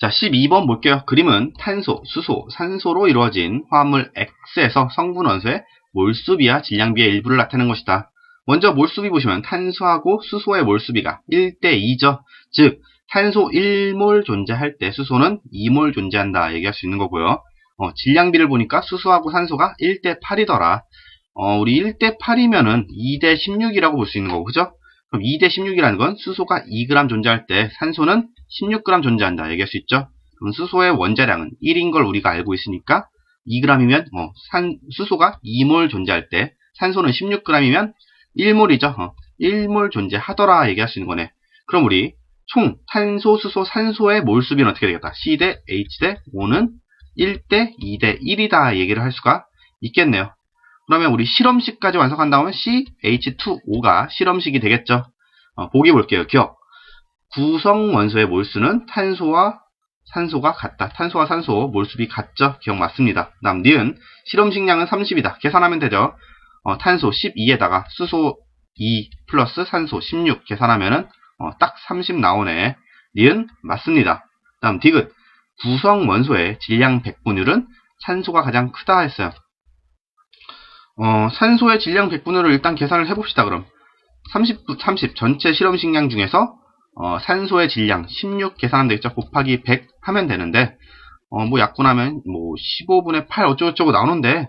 자, 12번 볼게요. 그림은 탄소, 수소, 산소로 이루어진 화합물 X에서 성분 원소의 몰수비와 질량비의 일부를 나타내는 것이다. 먼저 몰수비 보시면 탄소하고 수소의 몰수비가 1대2죠. 즉, 탄소 1몰 존재할 때 수소는 2몰 존재한다 얘기할 수 있는 거고요. 어, 질량비를 보니까 수소하고 산소가 1대8이더라. 어, 우리 1대8이면은 2대16이라고 볼 수 있는 거고, 그죠? 그럼 2대16이라는 건 수소가 2g 존재할 때 산소는 16g 존재한다 얘기할 수 있죠. 그럼 수소의 원자량은 1인 걸 우리가 알고 있으니까 2g이면 어, 산, 수소가 2몰 존재할 때 산소는 16g이면 1몰이죠. 어, 1몰 존재하더라 얘기할 수 있는 거네. 그럼 우리 총 탄소, 수소, 산소의 몰수비는 어떻게 되겠다? C 대 H 대 O는 1대 2대 1이다 얘기를 할 수가 있겠네요. 그러면 우리 실험식까지 완성한 다음에 CH2O가 실험식이 되겠죠. 어, 보기 볼게요. 기억. 구성 원소의 몰수는 탄소와 산소가 같다. 탄소와 산소 몰수비 같죠? 기억 맞습니다. 다음 니은 실험식량은 30이다. 계산하면 되죠. 어, 탄소 12에다가 수소 2 플러스 산소 16 계산하면은 어, 딱30 나오네. 니은 맞습니다. 다음 디귿 구성 원소의 질량 백분율은 산소가 가장 크다 했어요. 어, 산소의 질량 백분율을 일단 계산을 해봅시다. 그럼 30, 30 전체 실험식량 중에서 어, 산소의 질량 16 계산하면 되겠죠. 곱하기 100 하면 되는데 어, 뭐 약분하면 뭐 15분의 8 어쩌고저쩌고 나오는데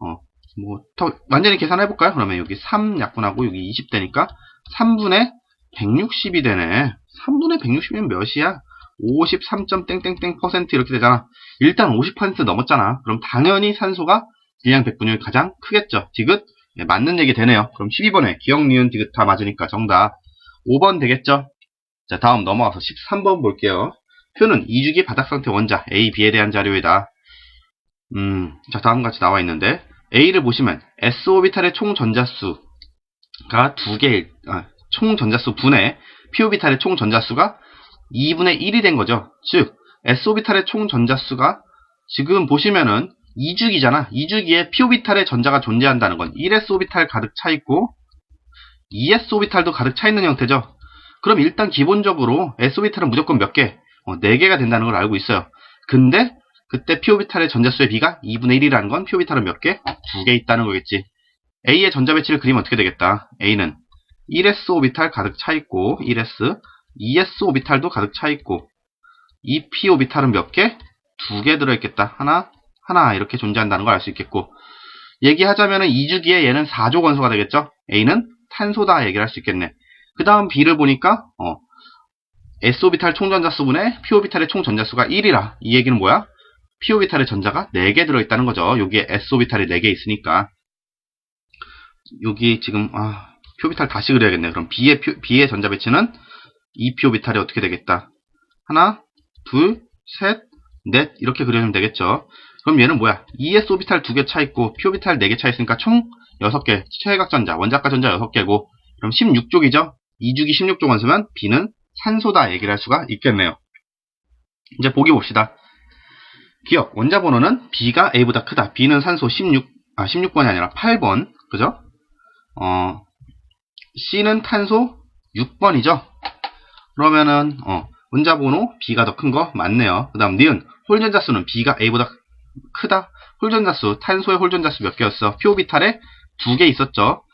어, 뭐 더 완전히 계산해 볼까요? 그러면 여기 3 약분하고 여기 20 되니까 3분의 160이 되네. 3분의 160이면 몇이야? 53. 땡땡땡 퍼센트 이렇게 되잖아. 일단 50% 넘었잖아. 그럼 당연히 산소가 질량 백분율 가장 크겠죠. 디귿 네, 맞는 얘기 되네요. 그럼 12번에 기억, 니은, 디귿 다 맞으니까 정답 5번 되겠죠. 자 다음 넘어가서 13번 볼게요. 표는 이주기 바닥 상태 원자 A, B에 대한 자료이다. 음, 자 다음 같이 나와 있는데 A를 보시면 S 오비탈의 총 전자수가 두 개, 아, 총 전자수 분의 P 오비탈의 총 전자수가 2분의 1이 된 거죠. 즉 S 오비탈의 총 전자수가 지금 보시면은 2주기잖아. 2주기에 p 오비탈의 전자가 존재한다는 건 1s 오비탈 가득 차 있고 2s 오비탈도 가득 차 있는 형태죠. 그럼 일단 기본적으로 s 오비탈은 무조건 몇 개? 어, 4개가 된다는 걸 알고 있어요. 근데 그때 p 오비탈의 전자수의 비가 2분의 1이라는 건 p 오비탈은 몇 개? 2개 있다는 거겠지. A의 전자 배치를 그리면 어떻게 되겠다? A는 1s 오비탈 가득 차 있고 1s, 2s 오비탈도 가득 차 있고 2p 오비탈은 몇 개? 2개 들어있겠다. 하나, 하나 이렇게 존재한다는 걸 알 수 있겠고 얘기하자면 2주기에 얘는 4조 원소가 되겠죠. A는 탄소다 얘기를 할 수 있겠네. 그 다음 B를 보니까 어, S오비탈 총전자수분의 P오비탈의 총전자수가 1이라 이 얘기는 뭐야? P오비탈의 전자가 4개 들어있다는 거죠. 여기에 S오비탈이 4개 있으니까 여기 지금 아, P오비탈 다시 그려야겠네. 그럼 B의, B의 전자 배치는 2P오비탈이 어떻게 되겠다? 하나, 둘, 셋, 넷 이렇게 그려주면 되겠죠. 그럼 얘는 뭐야? ES 오비탈 2개 차 있고 P 오비탈 4개 차 있으니까 총 6개 최외각 전자, 원자가 전자 6개고 그럼 16쪽이죠? 2주기 16쪽 원수면 B는 산소다 얘기를 할 수가 있겠네요. 이제 보기 봅시다. 기억, 원자 번호는 B가 A보다 크다. B는 산소 16, 아, 16번이 아니라 8번. 그죠? 어, C는 탄소 6번이죠? 그러면은, 어, 원자 번호 B가 더 큰 거 맞네요. 그 다음 니은, 홀전자 수는 B가 A보다 크다. 홀전자 수, 탄소의 홀전자 수 몇 개였어? P오비탈에 두 개 있었죠.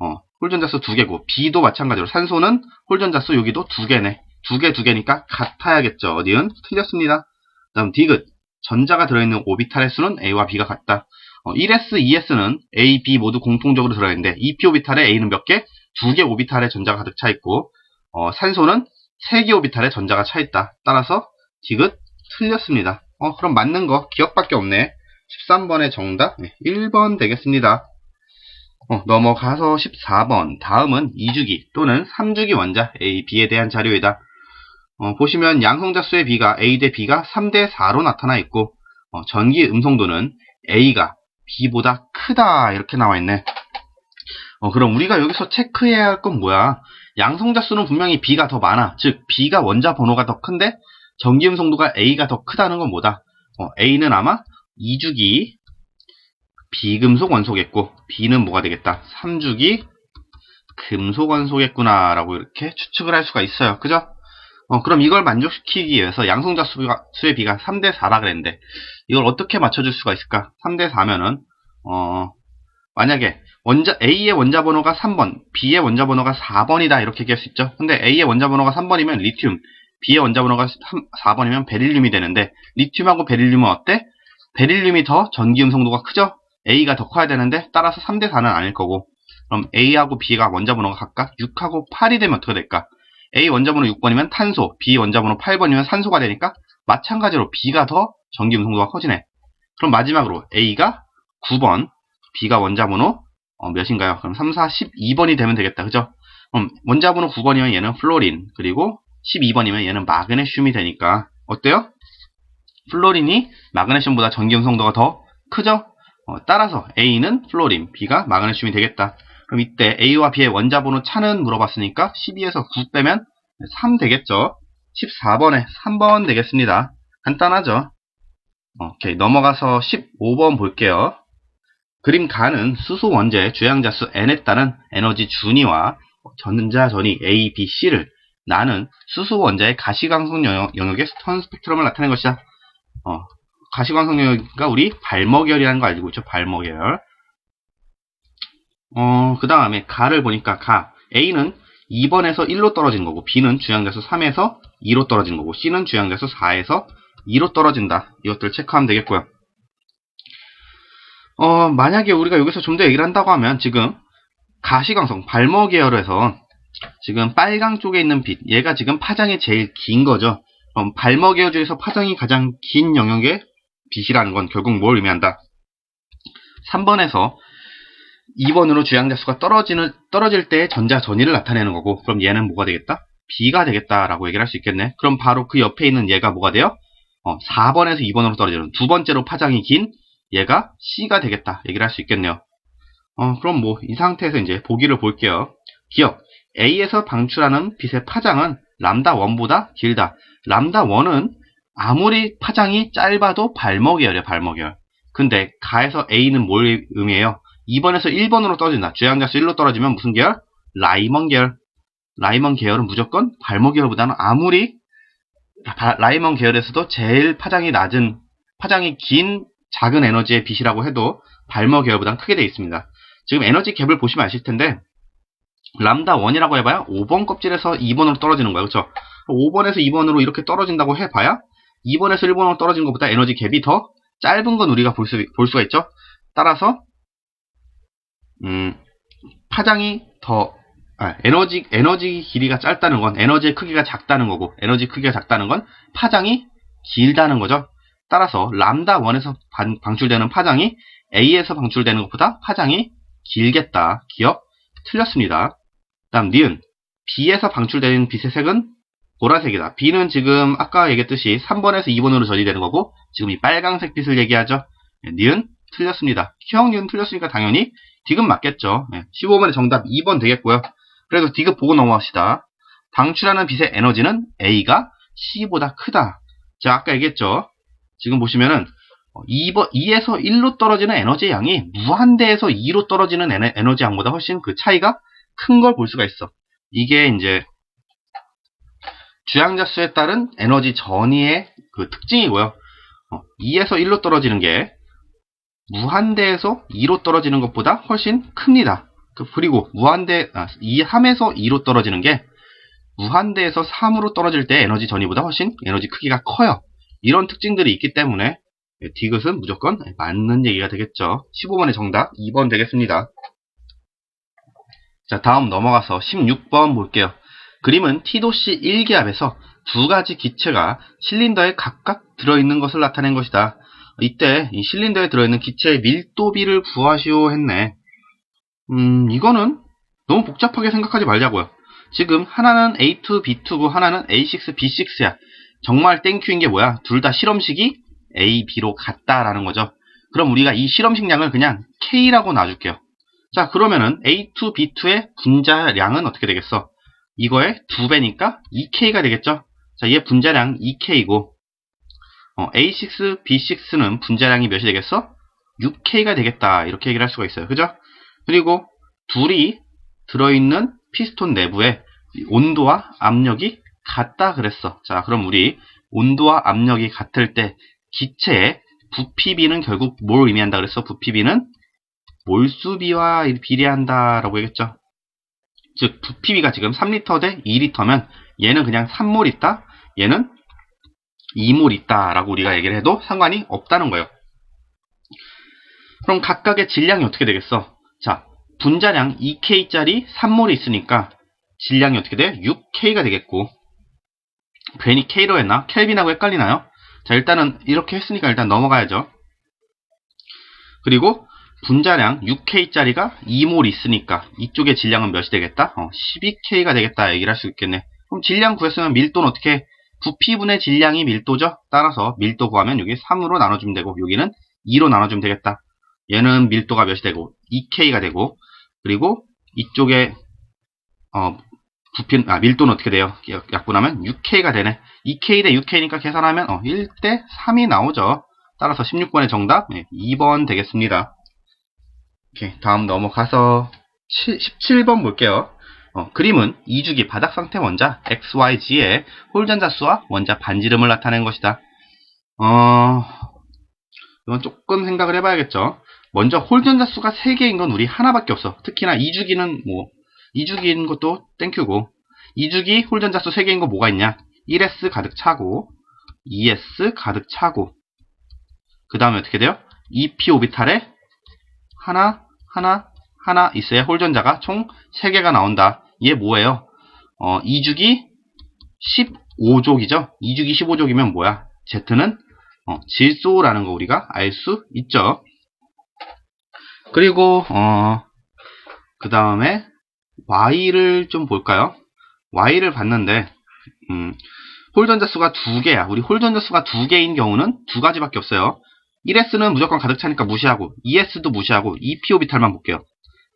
어, 홀전자수 두 개고, B도 마찬가지로 산소는 홀전자수 여기도 두 개네. 두 개, 두 개니까 같아야겠죠. 어디은? 틀렸습니다. 다음 디귿. 전자가 들어있는 오비탈의 수는 A와 B가 같다. 어, 1s, 2s는 A, B 모두 공통적으로 들어있는데 2p 오비탈에 A는 몇 개? 두 개 오비탈의 전자가 가득 차 있고 어, 산소는 세 개 오비탈의 전자가 차 있다. 따라서 디귿 틀렸습니다. 어, 그럼 맞는 거 기억밖에 없네. 13번의 정답 1번 되겠습니다. 어, 넘어가서 14번 다음은 2주기 또는 3주기 원자 A, B에 대한 자료이다. 어, 보시면 양성자수의 B가 A 대 B가 3대 4로 나타나 있고 어, 전기 음성도는 A가 B보다 크다 이렇게 나와 있네. 어, 그럼 우리가 여기서 체크해야 할 건 뭐야? 양성자수는 분명히 B가 더 많아. 즉 B가 원자 번호가 더 큰데 전기 음성도가 A가 더 크다는 건 뭐다? 어, A는 아마 2주기 비금속 원소겠고 B는 뭐가 되겠다? 3주기 금속 원소겠구나 라고 이렇게 추측을 할 수가 있어요. 그죠? 어, 그럼 이걸 만족시키기 위해서 양성자 수가, 수의 비가 3대 4라 그랬는데 이걸 어떻게 맞춰줄 수가 있을까? 3대 4면은 어, 만약에 원자 A의 원자 번호가 3번, B의 원자 번호가 4번이다 이렇게 얘기할 수 있죠. 근데 A의 원자 번호가 3번이면 리튬, B의 원자 번호가 3, 4번이면 베릴륨이 되는데 리튬하고 베릴륨은 어때? 베릴륨이 더 전기 음 성도가 크죠? A가 더 커야 되는데 따라서 3대 4는 아닐 거고 그럼 A하고 B가 원자 번호가 각각 6하고 8이 되면 어떻게 될까? A 원자 번호 6번이면 탄소, B 원자 번호 8번이면 산소가 되니까 마찬가지로 B가 더 전기 음성도가 커지네. 그럼 마지막으로 A가 9번, B가 원자 번호 어, 몇인가요? 그럼 3, 4, 12번이 되면 되겠다. 그죠? 그럼 원자 번호 9번이면 얘는 플로린, 그리고 12번이면 얘는 마그네슘이 되니까 어때요? 플로린이 마그네슘보다 전기 음성도가 더 크죠? 어, 따라서 A는 플로린, B가 마그네슘이 되겠다. 그럼 이때 A와 B의 원자 번호 차는 물어봤으니까 12에서 9 빼면 3 되겠죠? 14번에 3번 되겠습니다. 간단하죠? 오케이 넘어가서 15번 볼게요. 그림 가는 수소 원자의 주양자수 n에 따른 에너지 준위와 전자 전위 A, B, C를 나는 수소 원자의 가시광선 영역, 영역 의 스턴 스펙트럼을 나타낸 것이다. 어, 가시광선 영역가 우리 발머결이라는 거 알고 있죠? 발머결. 어, 그 다음에 가를 보니까 가. A는 2번에서 1로 떨어진 거고, B는 주양자수 3에서 2로 떨어진 거고, C는 주양자수 4에서 2로 떨어진다. 이것들 체크하면 되겠고요. 어, 만약에 우리가 여기서 좀 더 얘기를 한다고 하면, 지금 가시광선, 발머 계열에서 지금 빨강 쪽에 있는 빛, 얘가 지금 파장이 제일 긴 거죠. 계열 중에서 파장이 가장 긴 영역의 빛이라는 건 결국 뭘 의미한다? 3번에서 2번으로 주양자수가 떨어지는, 떨어질 때 전자 전위를 나타내는 거고, 그럼 얘는 뭐가 되겠다? B가 되겠다라고 얘기를 할 수 있겠네. 그럼 바로 그 옆에 있는 얘가 뭐가 돼요? 어, 4번에서 2번으로 떨어지는 두 번째로 파장이 긴 얘가 C가 되겠다. 얘기를 할 수 있겠네요. 어, 그럼 뭐, 이 상태에서 이제 보기를 볼게요. 기억. A에서 방출하는 빛의 파장은 람다 1보다 길다. 람다 1은 아무리 파장이 짧아도 발먹이열이야, 발먹이열. 근데 가에서 A는 뭘 의미해요? 2번에서 1번으로 떨어진다. 주양자수 1로 떨어지면 무슨 계열? 라이먼 계열. 라이먼 계열은 무조건 발목 계열보다는 아무리 라이먼 계열에서도 제일 파장이 낮은 파장이 긴 작은 에너지의 빛이라고 해도 발머 계열보다는 크게 되어 있습니다. 지금 에너지 갭을 보시면 아실 텐데 람다 1이라고 해봐야 5번 껍질에서 2번으로 떨어지는 거예요. 그렇죠? 5번에서 2번으로 이렇게 떨어진다고 해봐야 2번에서 1번으로 떨어진 것보다 에너지 갭이 더 짧은 건 우리가 볼, 수, 볼 수가 있죠. 따라서 음, 파장이 더 아, 에너지 에너지 길이가 짧다는 건 에너지의 크기가 작다는 거고 에너지 크기가 작다는 건 파장이 길다는 거죠. 따라서 람다 1에서 방, 방출되는 파장이 A에서 방출되는 것보다 파장이 길겠다. 기억? 틀렸습니다. 다음 니은 B에서 방출되는 빛의 색은 보라색이다. B는 지금 아까 얘기했듯이 3번에서 2번으로 전이되는 거고 지금 이 빨강색 빛을 얘기하죠. 네, 니은 틀렸습니다. 형 니은 틀렸으니까 당연히 디귿 맞겠죠. 네, 15번의 정답 2번 되겠고요. 그래도 디귿 보고 넘어갑시다. 방출하는 빛의 에너지는 A가 C보다 크다. 자, 아까 얘기했죠. 지금 보시면은 2번, 2에서 1로 떨어지는 에너지의 양이 무한대에서 2로 떨어지는 에너지 양보다 훨씬 그 차이가 큰 걸 볼 수가 있어. 이게 이제 주양자 수에 따른 에너지 전이의 그 특징이고요. 2에서 1로 떨어지는 게 무한대에서 2로 떨어지는 것보다 훨씬 큽니다. 그, 그리고 무한대, 아, 2, 3에서 2로 떨어지는 게 무한대에서 3으로 떨어질 때 에너지 전이보다 훨씬 에너지 크기가 커요. 이런 특징들이 있기 때문에 디귿은 무조건 맞는 얘기가 되겠죠. 15번의 정답 2번 되겠습니다. 자, 다음 넘어가서 16번 볼게요. 그림은 T도시 1기압에서 두 가지 기체가 실린더에 각각 들어있는 것을 나타낸 것이다. 이때 이 실린더에 들어있는 기체의 밀도비를 구하시오 했네. 음, 이거는 너무 복잡하게 생각하지 말자고요. 지금 하나는 A2, B2고 하나는 A6, B6야. 정말 땡큐인 게 뭐야? 둘 다 실험식이 A, B로 같다라는 거죠. 그럼 우리가 이 실험식량을 그냥 K라고 놔줄게요. 자, 그러면은 A2, B2의 분자량은 어떻게 되겠어? 이거의 2배니까 2K가 되겠죠? 자, 얘 분자량 2K고, 어, A6, B6는 분자량이 몇이 되겠어? 6K가 되겠다. 이렇게 얘기를 할 수가 있어요. 그죠? 그리고 둘이 들어있는 피스톤 내부에 온도와 압력이 같다 그랬어. 자, 그럼 우리 온도와 압력이 같을 때 기체의 부피비는 결국 뭘 의미한다 그랬어? 부피비는 몰수비와 비례한다라고 얘기했죠. 즉 부피비가 지금 3리터 대 2리터면 얘는 그냥 3몰 있다, 얘는 2몰 있다라고 우리가 얘기를 해도 상관이 없다는 거예요. 그럼 각각의 질량이 어떻게 되겠어? 자, 분자량 2K짜리 3몰이 있으니까 질량이 어떻게 돼? 6K가 되겠고 괜히 K로 했나? 켈빈하고 헷갈리나요? 자, 일단은 이렇게 했으니까 일단 넘어가야죠. 그리고 분자량 6K짜리가 2몰 있으니까 이쪽의 질량은 몇이 되겠다? 어, 12K가 되겠다 얘기를 할 수 있겠네. 그럼 질량 구했으면 밀도는 어떻게? 부피분의 질량이 밀도죠? 따라서 밀도 구하면 여기 3으로 나눠주면 되고 여기는 2로 나눠주면 되겠다. 얘는 밀도가 몇이 되고 2K가 되고 그리고 이쪽에 어, 부피, 아, 밀도는 어떻게 돼요? 약분하면 6K가 되네. 2K 대 6K니까 계산하면 어, 1대 3이 나오죠. 따라서 16번의 정답 네, 2번 되겠습니다. 오케이, 다음 넘어가서 7, 17번 볼게요. 어, 그림은 이주기 바닥 상태 원자 XYG의 홀전자 수와 원자 반지름을 나타낸 것이다. 어, 이건 조금 생각을 해봐야겠죠. 먼저 홀전자 수가 3개인 건 우리 하나밖에 없어. 특히나 이주기는 뭐, 이주기인 것도 땡큐고, 이주기 홀전자 수 3개인 거 뭐가 있냐? 1s 가득 차고, 2s 가득 차고, 그 다음에 어떻게 돼요? 2p 오비탈에 하나, 하나, 하나 있어야 홀전자가 총 3개가 나온다. 얘 뭐예요? 어, 2주기 15족이죠? 2주기 15족이면 뭐야? Z는 어, 질소라는 거 우리가 알 수 있죠. 그리고 어, 그 다음에 Y를 좀 볼까요? Y를 봤는데 음, 홀전자 수가 두 개야. 우리 홀전자 수가 두 개인 경우는 두 가지밖에 없어요. 1s는 무조건 가득 차니까 무시하고 2s도 무시하고 2p 오비탈만 볼게요.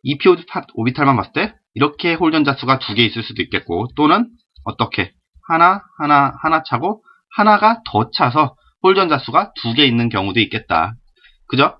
2p 오비탈만 봤을 때 이렇게 홀전자 수가 두 개 있을 수도 있겠고 또는 어떻게 하나 하나 하나 차고 하나가 더 차서 홀전자 수가 두 개 있는 경우도 있겠다. 그죠?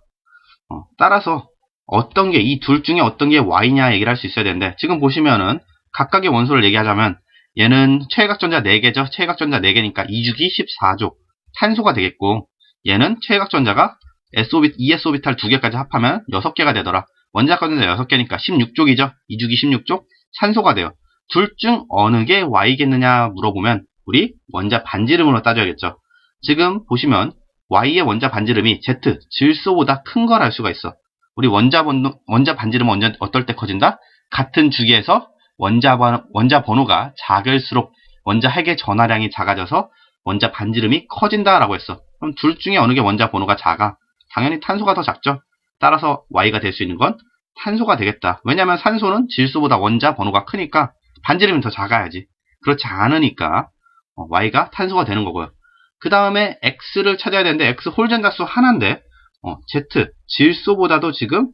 어, 따라서 어떤 게 이 둘 중에 어떤 게 y냐 얘기를 할 수 있어야 되는데 지금 보시면은 각각의 원소를 얘기하자면 얘는 최각전자 4개죠. 최각전자 4개니까 2주기 14조 탄소가 되겠고 얘는 최각전자가 SOB, ES오비탈 2개까지 합하면 6개가 되더라. 원자전자 6개니까 16족이죠. 2주기 16족 산소가 돼요. 둘 중 어느 게 Y겠느냐 물어보면 우리 원자 반지름으로 따져야겠죠. 지금 보시면 Y의 원자 반지름이 Z, 질소보다 큰 걸 알 수가 있어. 우리 원자, 번호, 원자 반지름은 언제, 어떨 때 커진다? 같은 주기에서 원자, 번, 원자 번호가 작을수록 원자 핵의 전하량이 작아져서 원자 반지름이 커진다라고 했어. 그럼 둘 중에 어느 게 원자 번호가 작아? 당연히 탄소가 더 작죠. 따라서 Y가 될 수 있는 건 탄소가 되겠다. 왜냐하면 산소는 질소보다 원자 번호가 크니까 반지름이 더 작아야지. 그렇지 않으니까 어, Y가 탄소가 되는 거고요. 그 다음에 X를 찾아야 되는데 X 홀전자수 하나인데 어, Z 질소보다도 지금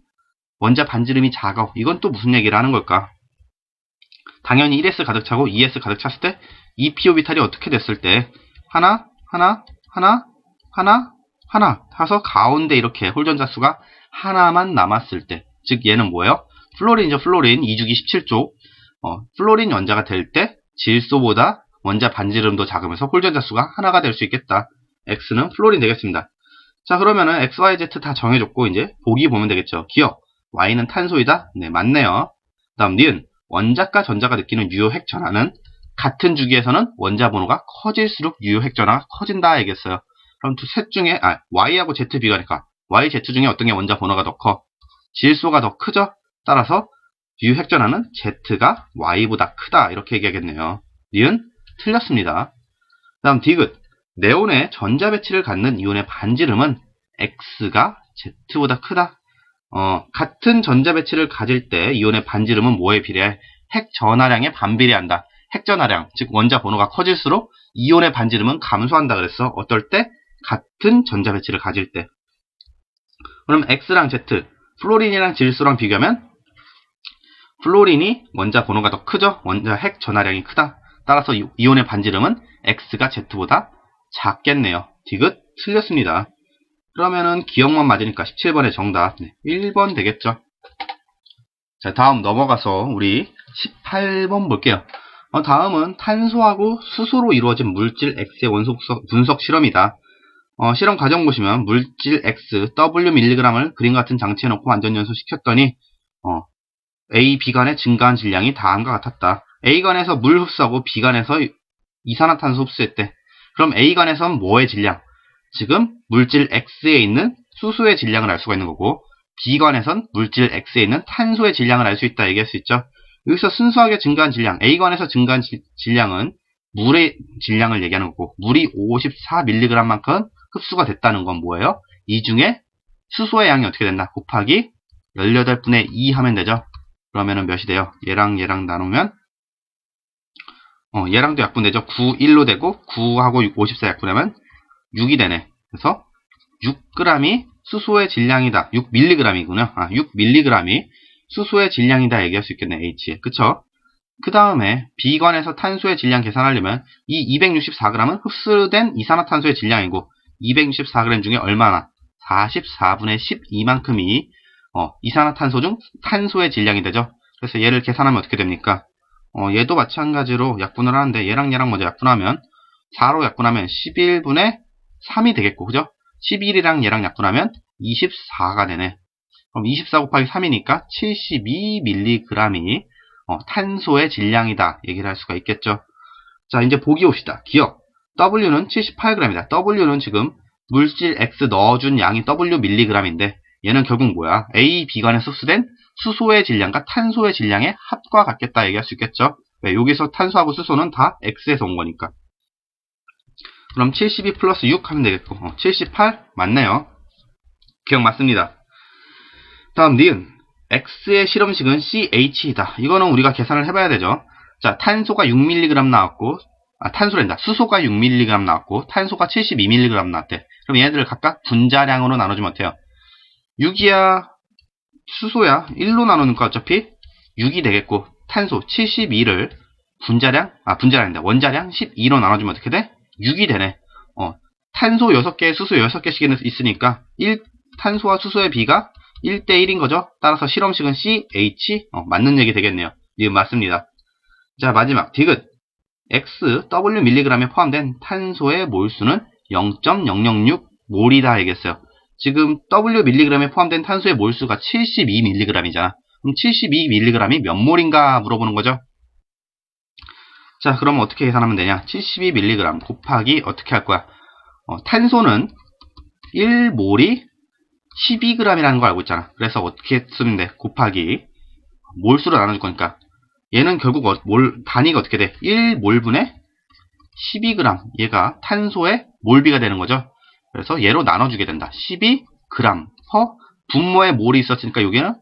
원자 반지름이 작아. 이건 또 무슨 얘기를 하는 걸까? 당연히 1s 가득 차고 2s 가득 찼을 때 2p 오비탈이 어떻게 됐을 때 하나 하나 하나 하나 하나 타서 가운데 이렇게 홀전자 수가 하나만 남았을 때, 즉 얘는 뭐예요? 플로린이죠. 플로린 2주기 17조. 어, 플로린 원자가 될 때 질소보다 원자 반지름도 작으면서 홀전자 수가 하나가 될 수 있겠다. X는 플로린 되겠습니다. 자 그러면은 X, Y, Z 다 정해줬고 이제 보기 보면 되겠죠. 기억 Y는 탄소이다. 네 맞네요. 다음 니은 원자과 전자가 느끼는 유효 핵 전하는 같은 주기에서는 원자 번호가 커질수록 유효 핵 전하가 커진다 얘기했어요. 그럼 두셋 중에 아 Y하고 Z 비교하니까 Y, Z 중에 어떤 게 원자 번호가 더 커? 질소가 더 크죠? 따라서 유효 핵 전하는 Z가 Y보다 크다 이렇게 얘기하겠네요. 니은 틀렸습니다. 다음 디귿 네온의 전자 배치를 갖는 이온의 반지름은 X가 Z보다 크다. 어, 같은 전자 배치를 가질 때 이온의 반지름은 뭐에 비례해? 핵 전하량에 반비례한다. 핵 전하량, 즉 원자 번호가 커질수록 이온의 반지름은 감소한다 그랬어. 어떨 때? 같은 전자 배치를 가질 때. 그럼 X랑 Z, 플로린이랑 질소랑 비교하면 플로린이 원자 번호가 더 크죠? 원자 핵 전하량이 크다. 따라서 이온의 반지름은 X가 Z보다 작겠네요. 디귿 틀렸습니다. 그러면은 기억만 맞으니까 17번의 정답 네, 1번 되겠죠. 자 다음 넘어가서 우리 18번 볼게요. 어, 다음은 탄소하고 수소로 이루어진 물질 X의 원소 분석 실험이다. 어, 실험 과정 보시면 물질 X, W 밀리그램을 그림 같은 장치에 놓고 완전 연소시켰더니 어, A, B간의 증가한 질량이 다음과 같았다. A간에서 물 흡수하고 B간에서 이산화탄소 흡수했대. 그럼 A간에선 뭐의 질량? 지금 물질 X에 있는 수소의 질량을 알 수가 있는 거고 B관에선 물질 X에 있는 탄소의 질량을 알 수 있다 얘기할 수 있죠. 여기서 순수하게 증가한 질량, A관에서 증가한 지, 질량은 물의 질량을 얘기하는 거고 물이 54mg만큼 흡수가 됐다는 건 뭐예요? 이 중에 수소의 양이 어떻게 된다? 곱하기 18분의 2 하면 되죠. 그러면은 몇이 돼요? 얘랑 얘랑 나누면 어, 얘랑도 약분되죠. 9, 1로 되고 9하고 54 약분하면 6이 되네. 그래서 6g이 수소의 질량이다. 6mg이군요. 아, 6mg이 수소의 질량이다 얘기할 수 있겠네. H에. 그쵸? 그 다음에 B관에서 탄소의 질량 계산하려면 이 264g은 흡수된 이산화탄소의 질량이고 264g 중에 얼마나? 44분의 12만큼이 어, 이산화탄소 중 탄소의 질량이 되죠. 그래서 얘를 계산하면 어떻게 됩니까? 어, 얘도 마찬가지로 약분을 하는데 얘랑 얘랑 먼저 약분하면 4로 약분하면 11분의 3이 되겠고 그죠? 11이랑 얘랑 약분하면 24가 되네. 그럼 24 곱하기 3이니까 72mg이 어, 탄소의 질량이다 얘기를 할 수가 있겠죠. 자 이제 보기 옵시다. 기억 W는 78g이다. W는 지금 물질 X 넣어준 양이 W mg인데 얘는 결국 뭐야? A, B간에 흡수된 수소의 질량과 탄소의 질량의 합과 같겠다 얘기할 수 있겠죠. 왜? 여기서 탄소하고 수소는 다 X에서 온 거니까. 그럼 72 플러스 6 하면 되겠고 어, 78 맞네요. 기억 맞습니다. 다음 니은 X의 실험식은 CH이다. 이거는 우리가 계산을 해봐야 되죠. 자 탄소가 6mg 나왔고 아, 탄소랜다. 수소가 6mg 나왔고 탄소가 72mg 나왔대. 그럼 얘네들을 각각 분자량으로 나눠주면 어때요? 6이야 수소야 1로 나누니까 어차피 6이 되겠고 탄소 72를 분자량 아 분자량인데 원자량 12로 나눠주면 어떻게 돼? 6이 되네. 어, 탄소 6개, 수소 6개씩 있으니까 1, 탄소와 수소의 비가 1대1인 거죠. 따라서 실험식은 CH, 어, 맞는 얘기 되겠네요. 이 맞습니다. 자, 마지막, 디귿. X, W 밀리그램에 포함된 탄소의 몰수는 0.006 몰이다 얘기했어요. 지금 W 밀리그램에 포함된 탄소의 몰수가 72 밀리그램이잖아. 그럼 72 밀리그램이 몇 몰인가 물어보는 거죠. 자, 그럼 어떻게 계산하면 되냐? 72mg 곱하기 어떻게 할 거야? 어, 탄소는 1몰이 12g이라는 걸 알고 있잖아. 그래서 어떻게 쓰면 돼? 곱하기 몰수로 나눠줄 거니까 얘는 결국 어, 몰 단위가 어떻게 돼? 1몰분의 12g 얘가 탄소의 몰비가 되는 거죠. 그래서 얘로 나눠주게 된다. 12g 퍼 분모에 몰이 있었으니까 여기는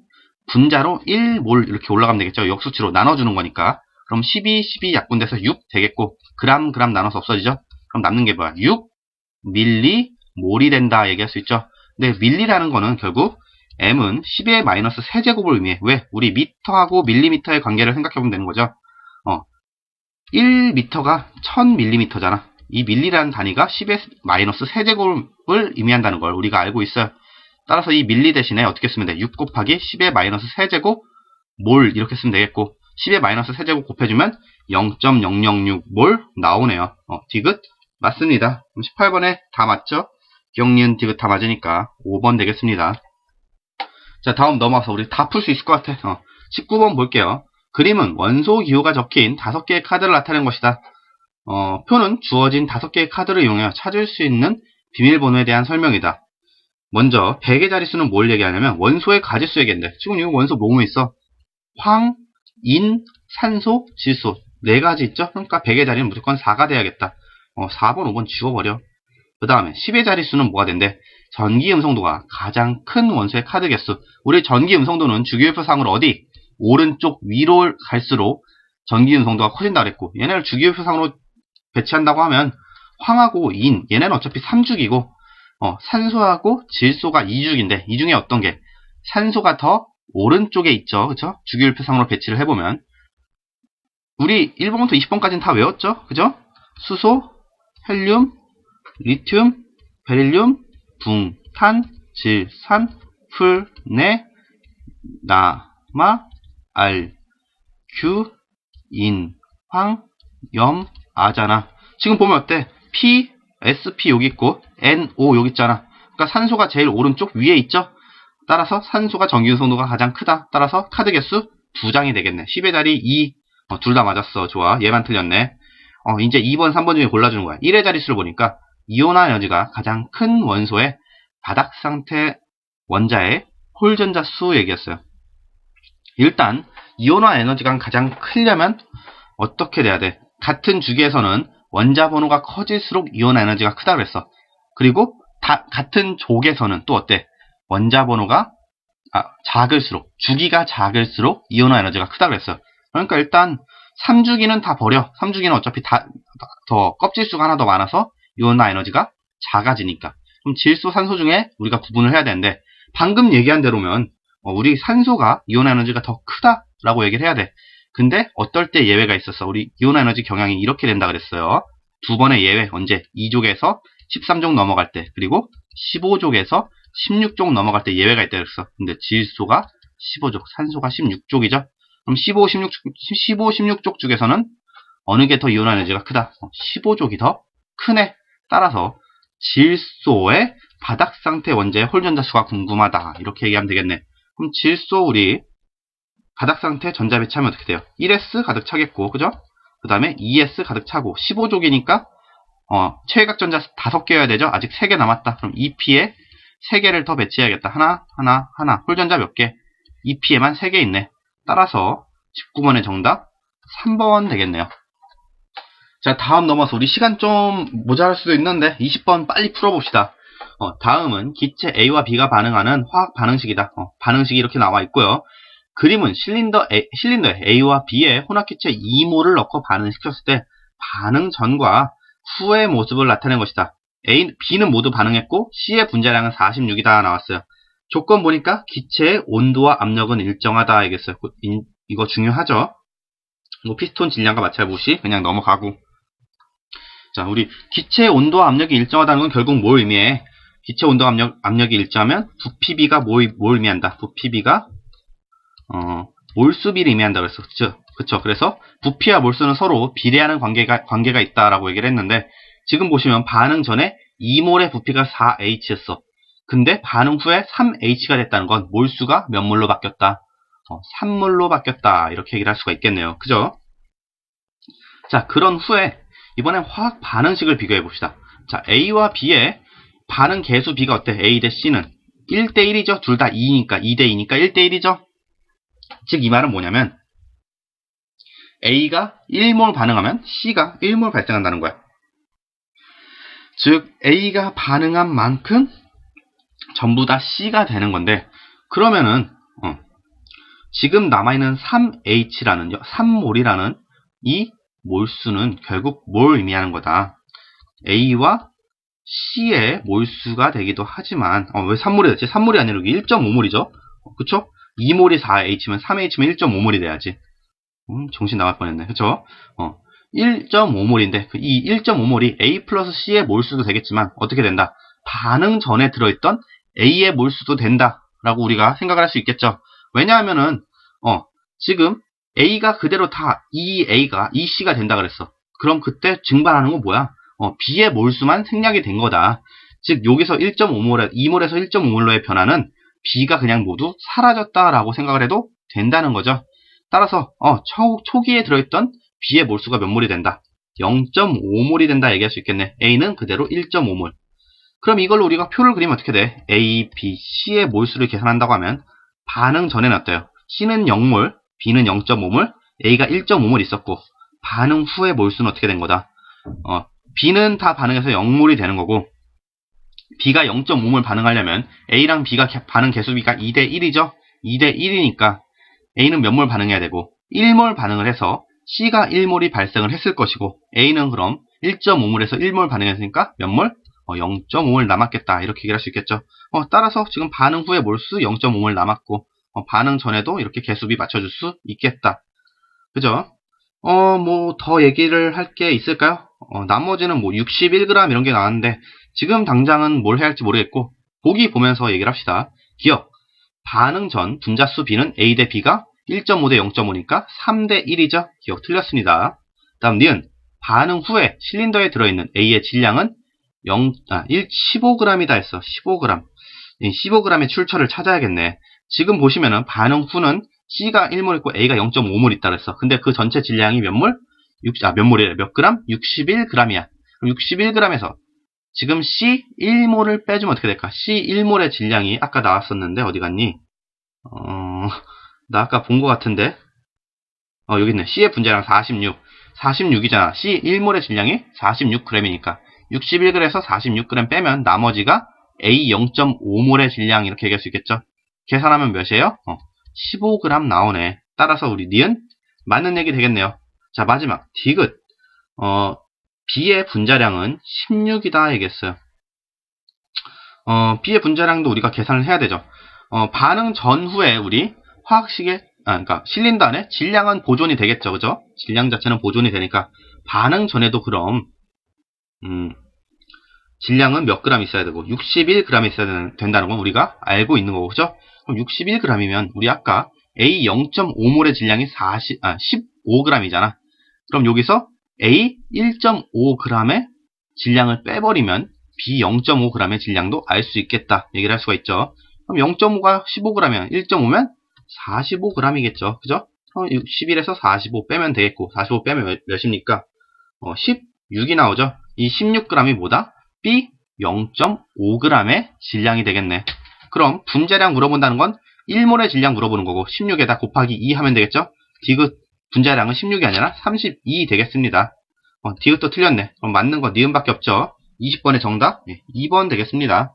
분자로 1몰 이렇게 올라가면 되겠죠. 역수치로 나눠주는 거니까 그럼 12, 12 약분돼서 6 되겠고 그람, 그람 나눠서 없어지죠? 그럼 남는 게 뭐야? 6 밀리 몰이 된다 얘기할 수 있죠? 근데 밀리라는 거는 결국 m은 10의 마이너스 세제곱을 의미해. 왜? 우리 미터하고 밀리미터의 관계를 생각해보면 되는 거죠. 어, 1미터가 1000밀리미터잖아. 이 밀리라는 단위가 10의 마이너스 세제곱을 의미한다는 걸 우리가 알고 있어요. 따라서 이 밀리 대신에 어떻게 쓰면 돼? 6 곱하기 10의 마이너스 세제곱 몰 이렇게 쓰면 되겠고 10의 마이너스 세제곱 곱해주면 0.006 몰 나오네요. 어, 디귿 맞습니다. 18번에 다 맞죠? 기억니은 디귿 다 맞으니까 5번 되겠습니다. 자 다음 넘어가서 우리 다 풀 수 있을 것 같아. 어, 19번 볼게요. 그림은 원소 기호가 적힌 5개의 카드를 나타낸 것이다. 어, 표는 주어진 5개의 카드를 이용해 찾을 수 있는 비밀번호에 대한 설명이다. 먼저 100의 자릿수는 뭘 얘기하냐면 원소의 가지수 얘기인데 지금 이거 원소 뭐뭐 있어? 황, 인, 산소, 질소 네 가지 있죠? 그러니까 100의 자리는 무조건 4가 돼야겠다. 어, 4번, 5번 지워버려. 그 다음에 10의 자릿수는 뭐가 된대? 전기 음성도가 가장 큰 원소의 카드 개수. 우리 전기 음성도는 주기율표상으로 어디? 오른쪽 위로 갈수록 전기 음성도가 커진다 그랬고 얘네를 주기율표상으로 배치한다고 하면 황하고 인 얘네는 어차피 3죽이고 어, 산소하고 질소가 2죽인데 이 중에 어떤 게 산소가 더 오른쪽에 있죠. 그죠? 주기율표상으로 배치를 해보면 우리 1번부터 20번까지는 다 외웠죠? 그죠? 수소, 헬륨, 리튬, 베릴륨, 붕, 탄, 질, 산, 풀, 내, 나, 마, 알, 규, 인, 황, 염, 아잖아. 지금 보면 어때? P, SP 여기 있고 NO 여기 있잖아. 그러니까 산소가 제일 오른쪽 위에 있죠? 따라서 산소가 정기유성도가 가장 크다. 따라서 카드 개수 두 장이 되겠네. 10의 자리 2. 어, 둘 다 맞았어. 좋아. 얘만 틀렸네. 어, 이제 2번, 3번 중에 골라주는 거야. 1의 자릿수를 보니까 이온화 에너지가 가장 큰 원소의 바닥 상태 원자의 홀 전자 수 얘기했어요. 일단 이온화 에너지가 가장 크려면 어떻게 돼야 돼? 같은 주기에서는 원자 번호가 커질수록 이온화 에너지가 크다 그랬어. 그리고 다- 같은 족에서는 또 어때? 원자 번호가 아, 작을수록 주기가 작을수록 이온화 에너지가 크다 그랬어요. 그러니까 일단 3주기는 다 버려. 3주기는 어차피 다, 더 껍질수가 하나 더 많아서 이온화 에너지가 작아지니까. 그럼 질소, 산소 중에 우리가 구분을 해야 되는데 방금 얘기한 대로면 어, 우리 산소가 이온화 에너지가 더 크다라고 얘기를 해야 돼. 근데 어떨 때 예외가 있었어. 우리 이온화 에너지 경향이 이렇게 된다 그랬어요. 두 번의 예외 언제? 2족에서 13족 넘어갈 때 그리고 15족에서 16족 넘어갈 때 예외가 있다 그랬어. 근데 질소가 15족, 산소가 16족이죠. 그럼 15, 16, 15, 16족 중에서는 어느 게 더 이온화 에너지가 크다? 15족이 더 크네. 따라서 질소의 바닥 상태 원자의 홀 전자 수가 궁금하다. 이렇게 얘기하면 되겠네. 그럼 질소 우리 바닥 상태 전자 배치하면 어떻게 돼요? 1s 가득 차겠고, 그죠? 그 다음에 2s 가득 차고, 15족이니까 어, 최외각 전자 5개여야 되죠? 아직 3개 남았다. 그럼 2p에 3개를 더 배치해야겠다. 하나, 하나, 하나. 홀 전자 몇 개? 2p에만 3개 있네. 따라서 19번의 정답 3번 되겠네요. 자, 다음 넘어서 우리 시간 좀 모자랄 수도 있는데 20번 빨리 풀어봅시다. 어, 다음은 기체 A와 B가 반응하는 화학 반응식이다. 어, 반응식이 이렇게 나와 있고요. 그림은 실린더 A, 실린더에 A와 B의 혼합기체 2몰을 넣고 반응시켰을 때 반응 전과 후의 모습을 나타낸 것이다. A, B는 모두 반응했고 C의 분자량은 46이다 나왔어요. 조건 보니까 기체의 온도와 압력은 일정하다 알겠어요. 이거 중요하죠. 뭐 피스톤 질량과 마찰보시 그냥 넘어가고 자 우리 기체의 온도와 압력이 일정하다는 건 결국 뭘 의미해? 기체 온도 압력, 압력이 일정하면 부피비가 뭘, 뭘 의미한다? 부피비가 어, 몰수비를 의미한다 그랬어. 그쵸? 그쵸. 그래서 부피와 몰수는 서로 비례하는 관계가, 관계가 있다라고 얘기를 했는데 지금 보시면 반응 전에 2몰의 부피가 4H였어. 근데 반응 후에 3H가 됐다는 건 몰수가 몇 몰로 바뀌었다? 어, 3몰로 바뀌었다. 이렇게 얘기를 할 수가 있겠네요. 그죠? 자, 그런 후에 이번엔 화학 반응식을 비교해 봅시다. 자, A와 B의 반응 개수 B가 어때? A 대 C는 1대 1이죠. 둘 다 2니까 2대 2니까 1대 1이죠. 즉 이 말은 뭐냐면 A가 1몰 반응하면 C가 1몰 발생한다는 거야. 즉 A가 반응한 만큼 전부 다 C가 되는 건데 그러면은 어, 지금 남아있는 3H라는 3몰이라는 이 몰수는 결국 뭘 의미하는 거다. A와 C의 몰수가 되기도 하지만 어, 왜 3몰이 됐지? 3몰이 아니라 여기 1.5몰이죠. 어, 그쵸? 2몰이 4H면 3H면 1.5몰이 돼야지. 음, 정신 나갈 뻔했네. 그쵸? 어, 1.5몰인데 그 이 1.5몰이 A 플러스 C의 몰수도 되겠지만 어떻게 된다? 반응 전에 들어있던 A의 몰수도 된다 라고 우리가 생각을 할 수 있겠죠. 왜냐하면은 어, 지금 A가 그대로 다 2A가 2C가 된다 그랬어. 그럼 그때 증발하는 건 뭐야? 어, B의 몰수만 생략이 된 거다. 즉 여기서 1.5몰에 2몰에서 1.5몰로의 변화는 B가 그냥 모두 사라졌다라고 생각을 해도 된다는 거죠. 따라서 어, 초, 초기에 들어있던 B의 몰수가 몇 몰이 된다? 0.5몰이 된다 얘기할 수 있겠네. A는 그대로 1.5몰. 그럼 이걸로 우리가 표를 그리면 어떻게 돼? A, B, C의 몰수를 계산한다고 하면 반응 전에는 어때요? C는 0몰, B는 0.5몰, A가 1.5몰 있었고 반응 후의 몰수는 어떻게 된 거다? 어, B는 다 반응해서 0몰이 되는 거고 B가 0.5몰 반응하려면 A랑 B가 반응 개수비가 2대 1이죠? 2대 1이니까 A는 몇 몰 반응해야 되고 1몰 반응을 해서 C가 1몰이 발생을 했을 것이고 A는 그럼 1.5몰에서 1몰 반응했으니까 몇 몰? 어, 0.5몰 남았겠다 이렇게 얘기할 수 있겠죠. 어, 따라서 지금 반응 후의 몰수 0.5몰 남았고 어, 반응 전에도 이렇게 개수비 맞춰줄 수 있겠다. 그죠? 어, 뭐, 더 얘기를 할 게 있을까요? 어, 나머지는 뭐, 61g 이런 게 나왔는데, 지금 당장은 뭘 해야 할지 모르겠고, 보기 보면서 얘기를 합시다. 기억. 반응 전 분자수 B는 A 대 B가 1.5 대 0.5니까 3 대 1이죠? 기억 틀렸습니다. 다음 니은 반응 후에 실린더에 들어있는 A의 질량은 0, 아, 1, 15g이다 했어. 15g. 이 15g의 출처를 찾아야겠네. 지금 보시면은 반응 후는 C가 1몰 있고 A가 0.5몰 있다 그랬어. 근데 그 전체 질량이 몇 몰? 6, 아, 몇 몰이래? 몇 그램? 61g이야. 그럼 61g에서 지금 C 1몰을 빼주면 어떻게 될까? C 1몰의 질량이 아까 나왔었는데 어디 갔니? 어, 나 아까 본 것 같은데. 어, 여기 있네. C의 분자량 46. 46이잖아. C 1몰의 질량이 46g이니까. 61g에서 46g 빼면 나머지가 A 0.5몰의 질량 이렇게 얘기할 수 있겠죠? 계산하면 몇이에요? 어, 15g 나오네. 따라서 우리 니은 맞는 얘기 되겠네요. 자, 마지막. 디귿. 어, B의 분자량은 16이다 얘기했어요. 어, B의 분자량도 우리가 계산을 해야 되죠. 어, 반응 전후에 우리 화학식의 아, 그러니까 실린더 안에 질량은 보존이 되겠죠, 그죠? 질량 자체는 보존이 되니까 반응 전에도 그럼 음, 질량은 몇 그램 있어야 되고 61g 있어야 된다는 건 우리가 알고 있는 거고, 그죠? 그럼 61g이면 우리 아까 A 0.5몰의 질량이 40, 아, 15g이잖아. 그럼 여기서 A 1.5g의 질량을 빼버리면 B 0.5g의 질량도 알 수 있겠다. 얘기를 할 수가 있죠. 그럼 0.5가 15g이면 1.5면 45g이겠죠. 그죠? 11에서 45 빼면 되겠고, 45 빼면 몇, 몇입니까? 어, 16이 나오죠? 이 16g이 뭐다? B 0.5g의 질량이 되겠네. 그럼 분자량 물어본다는 건 1몰의 질량 물어보는 거고 16에다 곱하기 2 하면 되겠죠? 디귿 분자량은 16이 아니라 32 되겠습니다. 어, 디귿도 틀렸네. 그럼 맞는 거 니은밖에 없죠? 20번의 정답 2번 되겠습니다.